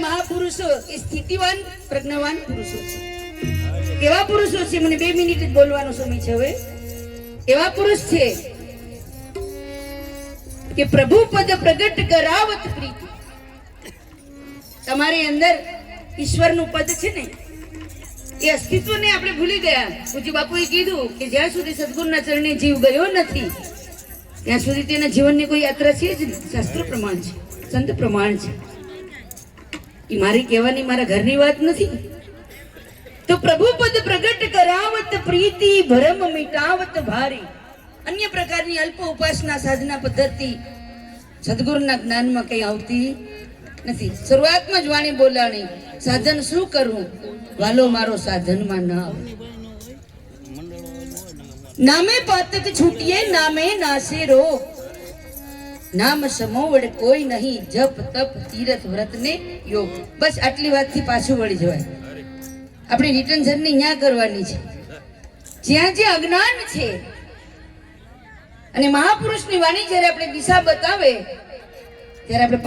મહાપુરુષો એ સ્થિતિવાન, પ્રજ્ઞાવાન પુરુષો છે. એવા પુરુષો છે, મને બે મિનિટ જ બોલવાનો સમય છે હવે. એવા પુરુષ છે કે પ્રભુ પદ પ્રગટ કરાવત પ્રીતિ. તમારી અંદર ઈશ્વરનું પદ છે ને, એ અસ્તિત્વને આપણે ભૂલી ગયા. પૂજ્ય બાપુએ કીધું કે જ્યાં સુધી સદગુરુના ચરણે જીવ ગયો નથી, ત્યાં સુધી તેના જીવનની કોઈ યાત્રા છે જ શાસ્ત્ર પ્રમાણ છે. સંત પ્રમાણ છે. એ મારી કહેવાની મારા ઘરની વાત નથી. તો પ્રભુ પદ પ્રગટ કરાવત પ્રીતિ ભરમ મિટાવત ભારી. અન્ય પ્રકારની અલ્પ ઉપાસના સાધના પદ્ધતિ સદગુરુના જ્ઞાનમાં કઈ આવતી નથી. શરૂઆતમાં જ વાણી બોલાણી, સાધન શું કરવું? વાલો મારો સાધનમાં ન આવે. નામે પાતક છૂટીએ, નામે નાસે રોગ. નામ સમોવડ કોઈ નહીં, જપ, તપ, તીરથ વ્રત ને યોગ. બસ આટલી વાતથી પાછું વળી જવાય. આપણે રિટર્ન જર્ની ન્યા કરવાની છે. જ્યાં જ્યાં અજ્ઞાન છે, અને મહાપુરુષની વાણી જ્યારે આપણે દિશા બતાવે, ત્યારે આપણે